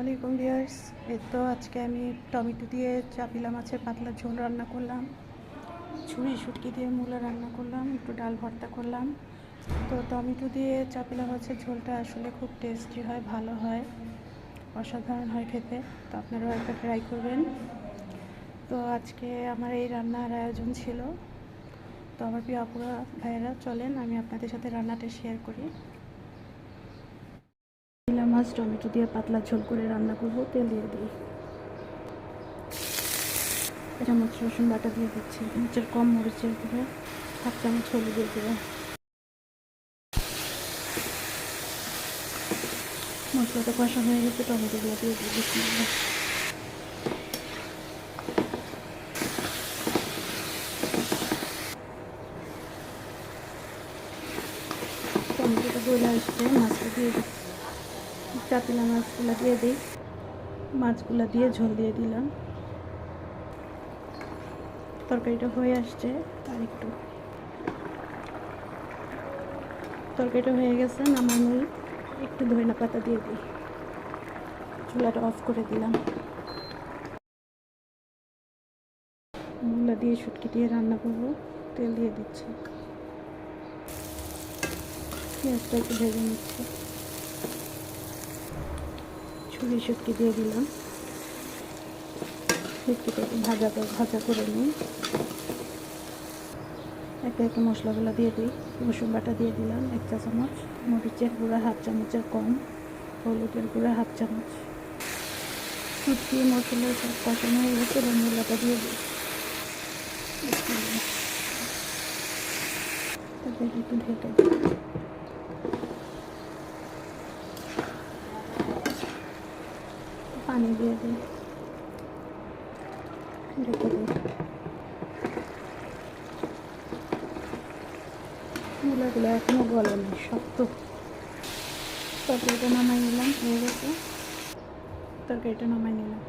ওয়ালাইকুম ভিউয়ার্স এই তো আজকে আমি টমেটো দিয়ে চাপিলা মাছের পাতলা ঝোল রান্না করলাম। ছুরি শুটকি দিয়ে মূলা রান্না করলাম, একটু ডাল ভর্তা করলাম। তো টমেটো দিয়ে চাপিলা মাছের ঝোলটা আসলে খুব টেস্টি হয়, ভালো হয়, অসাধারণ হয় খেতে। তো আপনারাও একটা ট্রাই করবেন। তো আজকে আমার এই রান্নার আয়োজন ছিল। তো আমার প্রিয় আপুরা, ভাইয়েরা, চলেন, আমি আপনাদের সাথে রান্নাটা শেয়ার করি। মাছ, টমেটো দিয়ে পাতলা ঝোল করে রান্না করব, তেল দিয়ে দিই। চামচ রসুন, বাটা দিয়ে দিচ্ছি। চামচের কম মরিচের গুঁড়ো, হাফ চামচ হলুদের গুঁড়ো। মশলাটা কষা হয়ে গেছে, টমেটোগুলো দিয়ে দিয়ে দিচ্ছি। টমেটোটা গলে আসছে, মাছটা দিয়ে দিচ্ছি। চাপিলা মাছগুলো দিয়ে দিই। মাছগুলো দিয়ে ঝোল দিয়ে দিলাম। তরকারিটা হয়ে আসছে, আর একটু। তরকারিটা হয়ে গেছে, নামানোই। একটু ধনে পাতা দিয়ে দিই। চুলাটা অফ করে দিলাম। দিয়ে শুটকি দিয়ে রান্না করব। তেল দিয়ে দিচ্ছি। পেঁয়াজটা একটু ভেজে নিচ্ছি। ছুরি শুটকি দিয়ে দিলাম। শুটকিটাকে ভাজা করে- ভাজা করে নিই। একে একে মশলাগুলো দিয়ে দিই। রসুন বাটা দিয়ে দিলাম এক চা চামচ, মরিচের গুঁড়া হাফ চামচের কম, হলুদের গুঁড়া হাফ চামচ। শুটকি, মশলা সব কষানো হয়ে গেছে এবং দিয়ে দিই। তারপরে একটু ঢেকে দিই। পানি দিয়ে দিই। ঢেকে দিই। মূলাগুলো এখনও গলেনি শক্ত। তরকারিটা নামাই নিলাম, হয়ে গেছে। তরকারিটা নামাই নিলাম।